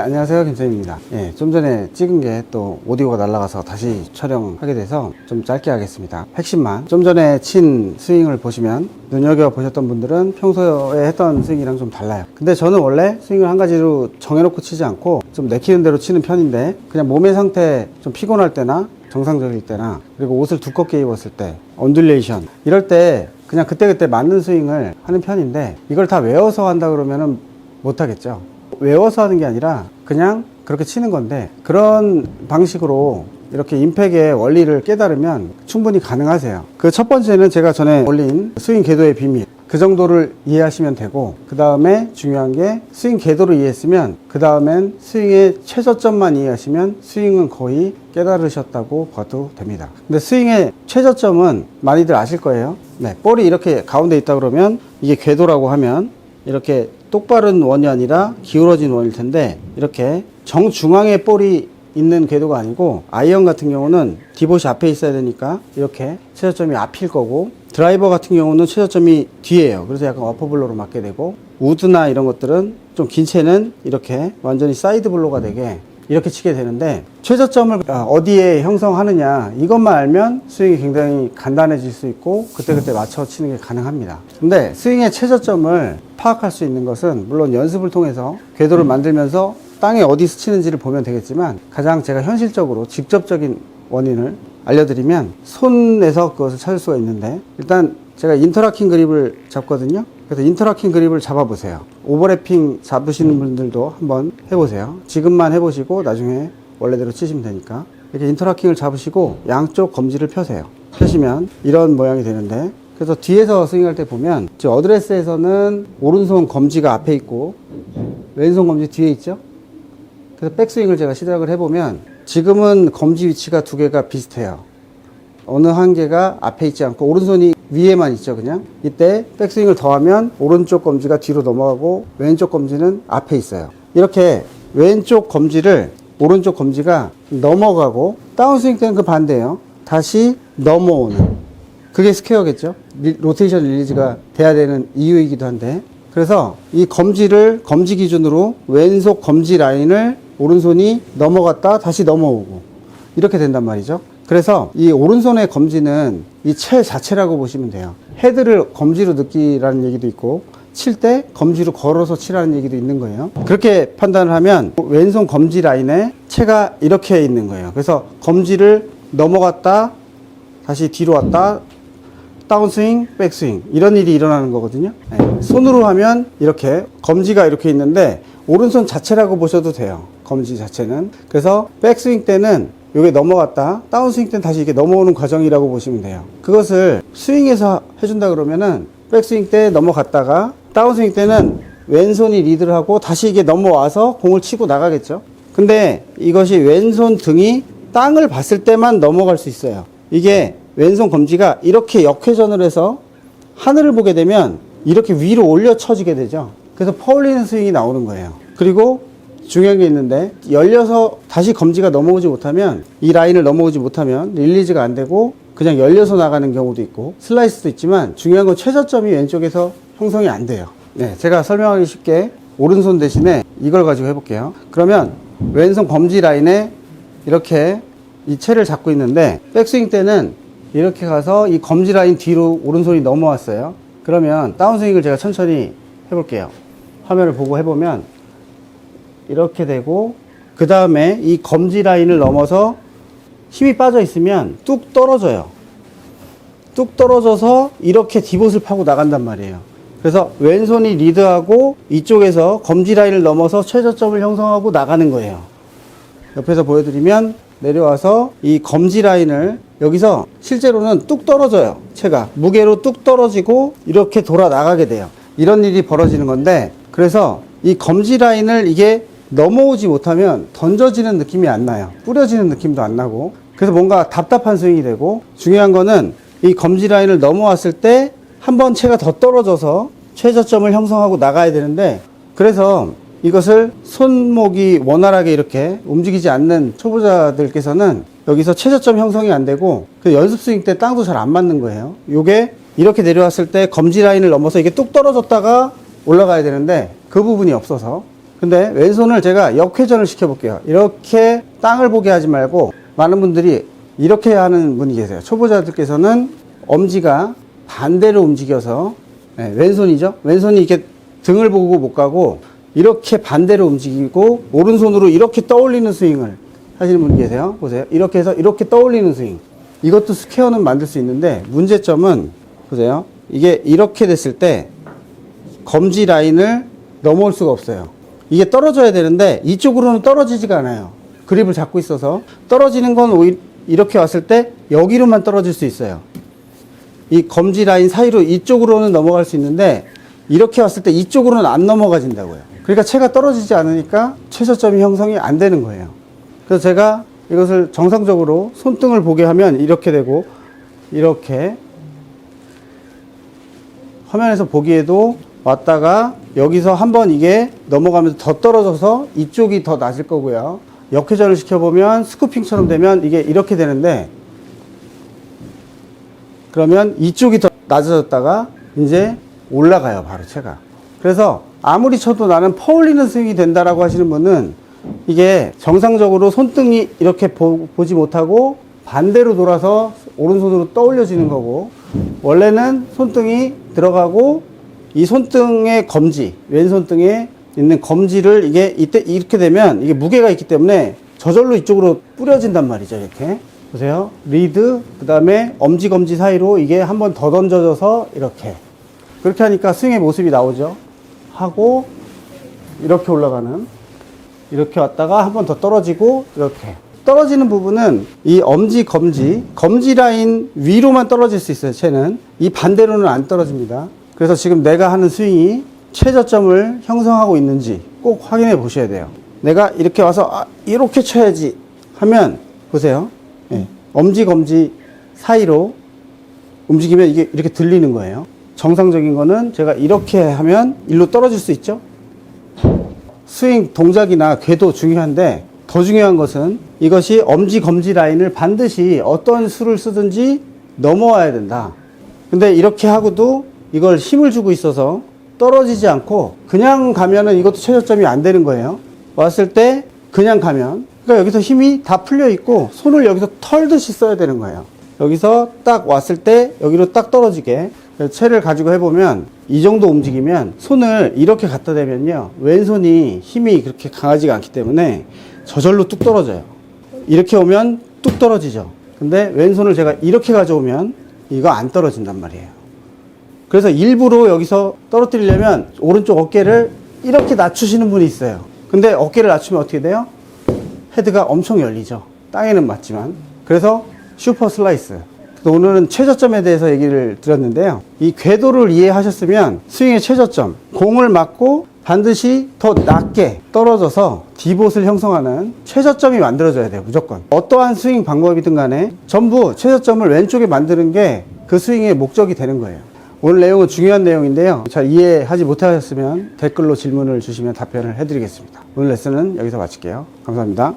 안녕하세요. 김선입니다. 예, 좀 전에 찍은 게 또 오디오가 날아가서 다시 촬영하게 돼서 좀 짧게 하겠습니다. 핵심만. 좀 전에 친 스윙을 보시면 눈여겨보셨던 분들은 평소에 했던 스윙이랑 좀 달라요. 근데 저는 원래 스윙을 한 가지로 정해놓고 치지 않고 좀 내키는 대로 치는 편인데 그냥 몸의 상태 좀 피곤할 때나 정상적일 때나 그리고 옷을 두껍게 입었을 때 언듈레이션 이럴 때 그냥 그때그때 맞는 스윙을 하는 편인데 이걸 다 외워서 한다 그러면은 못하겠죠. 외워서 하는 게 아니라 그냥 그렇게 치는 건데 그런 방식으로 이렇게 임팩의 원리를 깨달으면 충분히 가능하세요. 그 첫 번째는 제가 전에 올린 스윙 궤도의 비밀. 그 정도를 이해하시면 되고, 그 다음에 중요한 게 스윙 궤도를 이해했으면, 그 다음엔 스윙의 최저점만 이해하시면 스윙은 거의 깨달으셨다고 봐도 됩니다. 근데 스윙의 최저점은 많이들 아실 거예요. 네, 볼이 이렇게 가운데 있다 그러면 이게 궤도라고 하면 이렇게 똑바른 원이 아니라 기울어진 원일 텐데 이렇게 정중앙에 볼이 있는 궤도가 아니고 아이언 같은 경우는 디봇이 앞에 있어야 되니까 이렇게 최저점이 앞일 거고 드라이버 같은 경우는 최저점이 뒤에요. 그래서 약간 어퍼블로로 맞게 되고 우드나 이런 것들은 좀 긴 채는 이렇게 완전히 사이드 블로가 되게 이렇게 치게 되는데 최저점을 아, 어디에 형성하느냐 이것만 알면 스윙이 굉장히 간단해질 수 있고 그때그때 맞춰 치는 게 가능합니다. 근데 스윙의 최저점을 파악할 수 있는 것은 물론 연습을 통해서 궤도를 만들면서 땅에 어디서 치는지를 보면 되겠지만 가장 제가 현실적으로 직접적인 원인을 알려드리면 손에서 그것을 찾을 수가 있는데 일단 제가 인터라킹 그립을 잡거든요 그래서 인터라킹 그립을 잡아보세요. 오버래핑 잡으시는 분들도 한번 해보세요. 지금만 해보시고 나중에 원래대로 치시면 되니까. 이렇게 인터라킹을 잡으시고 양쪽 검지를 펴세요. 펴시면 이런 모양이 되는데 그래서 뒤에서 스윙할 때 보면 지금 어드레스에서는 오른손 검지가 앞에 있고 왼손 검지 뒤에 있죠? 그래서 백스윙을 제가 시작을 해보면 지금은 검지 위치가 두 개가 비슷해요. 어느 한 개가 앞에 있지 않고 오른손이 위에만 있죠 그냥. 이때 백스윙을 더하면 오른쪽 검지가 뒤로 넘어가고 왼쪽 검지는 앞에 있어요. 이렇게 왼쪽 검지를 오른쪽 검지가 넘어가고 다운스윙 때는 그 반대예요. 다시 넘어오는. 그게 스퀘어겠죠? 리- 로테이션 릴리즈가 돼야 되는 이유이기도 한데. 그래서 이 검지를 검지 기준으로 왼손 검지 라인을 오른손이 넘어갔다 다시 넘어오고. 이렇게 된단 말이죠. 그래서 이 오른손의 검지는 이 채 자체라고 보시면 돼요. 헤드를 검지로 느끼라는 얘기도 있고 칠 때 검지로 걸어서 치라는 얘기도 있는 거예요. 그렇게 판단을 하면 왼손 검지 라인에 채가 이렇게 있는 거예요. 그래서 검지를 넘어갔다 다시 뒤로 왔다 다운스윙, 백스윙 이런 일이 일어나는 거거든요. 네. 손으로 하면 이렇게 검지가 이렇게 있는데 오른손 자체라고 보셔도 돼요. 검지 자체는. 그래서 백스윙 때는 이게 넘어갔다 다운스윙 때는 다시 이게 넘어오는 과정이라고 보시면 돼요. 그것을 스윙에서 해준다 그러면은 백스윙 때 넘어갔다가 다운스윙 때는 왼손이 리드를 하고 다시 이게 넘어와서 공을 치고 나가겠죠. 근데 이것이 왼손 등이 땅을 봤을 때만 넘어갈 수 있어요. 이게 왼손 검지가 이렇게 역회전을 해서 하늘을 보게 되면 이렇게 위로 올려 쳐지게 되죠. 그래서 퍼올리는 스윙이 나오는 거예요. 그리고 중요한 게 있는데 열려서 다시 검지가 넘어오지 못하면 이 라인을 넘어오지 못하면 릴리즈가 안 되고 그냥 열려서 나가는 경우도 있고 슬라이스도 있지만 중요한 건 최저점이 왼쪽에서 형성이 안 돼요. 네, 제가 설명하기 쉽게 오른손 대신에 이걸 가지고 해볼게요. 그러면 왼손 검지 라인에 이렇게 이 채를 잡고 있는데 백스윙 때는 이렇게 가서 이 검지 라인 뒤로 오른손이 넘어왔어요. 그러면 다운스윙을 제가 천천히 해볼게요. 화면을 보고 해보면 이렇게 되고 그 다음에 이 검지 라인을 넘어서 힘이 빠져 있으면 뚝 떨어져요. 뚝 떨어져서 이렇게 디봇을 파고 나간단 말이에요. 그래서 왼손이 리드하고 이쪽에서 검지 라인을 넘어서 최저점을 형성하고 나가는 거예요. 옆에서 보여드리면 내려와서 이 검지 라인을 여기서 실제로는 뚝 떨어져요. 채가 무게로 뚝 떨어지고 이렇게 돌아 나가게 돼요. 이런 일이 벌어지는 건데 그래서 이 검지 라인을 이게 넘어오지 못하면 던져지는 느낌이 안 나요. 뿌려지는 느낌도 안 나고 그래서 뭔가 답답한 스윙이 되고 중요한 거는 이 검지 라인을 넘어왔을 때 한 번 채가 더 떨어져서 최저점을 형성하고 나가야 되는데 그래서 이것을 손목이 원활하게 이렇게 움직이지 않는 초보자들께서는 여기서 최저점 형성이 안 되고 그 연습 스윙 때 땅도 잘 안 맞는 거예요. 요게 이렇게 내려왔을 때 검지 라인을 넘어서 이게 뚝 떨어졌다가 올라가야 되는데 그 부분이 없어서 근데 왼손을 제가 역회전을 시켜볼게요. 이렇게 땅을 보게 하지 말고 많은 분들이 이렇게 하는 분이 계세요. 초보자들께서는 엄지가 반대로 움직여서 네, 왼손이죠. 왼손이 이렇게 등을 보고 못 가고 이렇게 반대로 움직이고 오른손으로 이렇게 떠올리는 스윙을 하시는 분이 계세요. 보세요. 이렇게 해서 이렇게 떠올리는 스윙. 이것도 스퀘어는 만들 수 있는데 문제점은 보세요. 이게 이렇게 됐을 때 검지 라인을 넘어올 수가 없어요. 이게 떨어져야 되는데 이쪽으로는 떨어지지가 않아요. 그립을 잡고 있어서 떨어지는 건 이렇게 왔을 때 여기로만 떨어질 수 있어요. 이 검지 라인 사이로 이쪽으로는 넘어갈 수 있는데 이렇게 왔을 때 이쪽으로는 안 넘어가진다고요. 그러니까 채가 떨어지지 않으니까 최저점이 형성이 안 되는 거예요. 그래서 제가 이것을 정상적으로 손등을 보게 하면 이렇게 되고 이렇게 화면에서 보기에도 왔다가 여기서 한번 이게 넘어가면서 더 떨어져서 이쪽이 더 낮을 거고요. 역회전을 시켜보면 스쿠핑처럼 되면 이게 이렇게 되는데 그러면 이쪽이 더 낮아졌다가 이제 올라가요, 바로 채가. 그래서 아무리 쳐도 나는 퍼올리는 스윙이 된다라고 하시는 분은 이게 정상적으로 손등이 이렇게 보, 지 못하고 반대로 돌아서 오른손으로 떠올려지는 거고 원래는 손등이 들어가고 이 손등의 검지, 왼손 등에 있는 검지를 이게 이때 이렇게 되면 이게 무게가 있기 때문에 저절로 이쪽으로 뿌려진단 말이죠, 이렇게. 보세요. 리드, 그 다음에 엄지 검지 사이로 이게 한 번 더 던져져서 이렇게. 그렇게 하니까 스윙의 모습이 나오죠. 하고, 이렇게 올라가는. 이렇게 왔다가 한 번 더 떨어지고, 이렇게. 떨어지는 부분은 이 엄지, 검지, 검지 라인 위로만 떨어질 수 있어요, 채는. 이 반대로는 안 떨어집니다. 그래서 지금 내가 하는 스윙이 최저점을 형성하고 있는지 꼭 확인해 보셔야 돼요. 내가 이렇게 와서 아, 이렇게 쳐야지 하면 보세요. 예, 엄지 검지 사이로 움직이면 이게 이렇게 들리는 거예요. 정상적인 거는 제가 이렇게 하면 일로 떨어질 수 있죠. 스윙 동작이나 궤도 중요한데 더 중요한 것은 이것이 엄지 검지 라인을 반드시 어떤 수를 쓰든지 넘어와야 된다. 근데 이렇게 하고도 이걸 힘을 주고 있어서 떨어지지 않고 그냥 가면은 이것도 최저점이 안 되는 거예요. 왔을 때 그냥 가면 그러니까 여기서 힘이 다 풀려 있고 손을 여기서 털듯이 써야 되는 거예요. 여기서 딱 왔을 때 여기로 딱 떨어지게 채를 가지고 해보면 이 정도 움직이면 손을 이렇게 갖다 대면요 왼손이 힘이 그렇게 강하지가 않기 때문에 저절로 뚝 떨어져요. 이렇게 오면 뚝 떨어지죠. 근데 왼손을 제가 이렇게 가져오면 이거 안 떨어진단 말이에요. 그래서 일부러 여기서 떨어뜨리려면 오른쪽 어깨를 이렇게 낮추시는 분이 있어요. 근데 어깨를 낮추면 어떻게 돼요? 헤드가 엄청 열리죠. 땅에는 맞지만. 그래서 슈퍼 슬라이스. 그래서 오늘은 최저점에 대해서 얘기를 드렸는데요. 이 궤도를 이해하셨으면 스윙의 최저점, 공을 맞고 반드시 더 낮게 떨어져서 디봇을 형성하는 최저점이 만들어져야 돼요. 무조건. 어떠한 스윙 방법이든 간에 전부 최저점을 왼쪽에 만드는 게 그 스윙의 목적이 되는 거예요. 오늘 내용은 중요한 내용인데요. 잘 이해하지 못하셨으면 댓글로 질문을 주시면 답변을 해드리겠습니다. 오늘 레슨은 여기서 마칠게요. 감사합니다.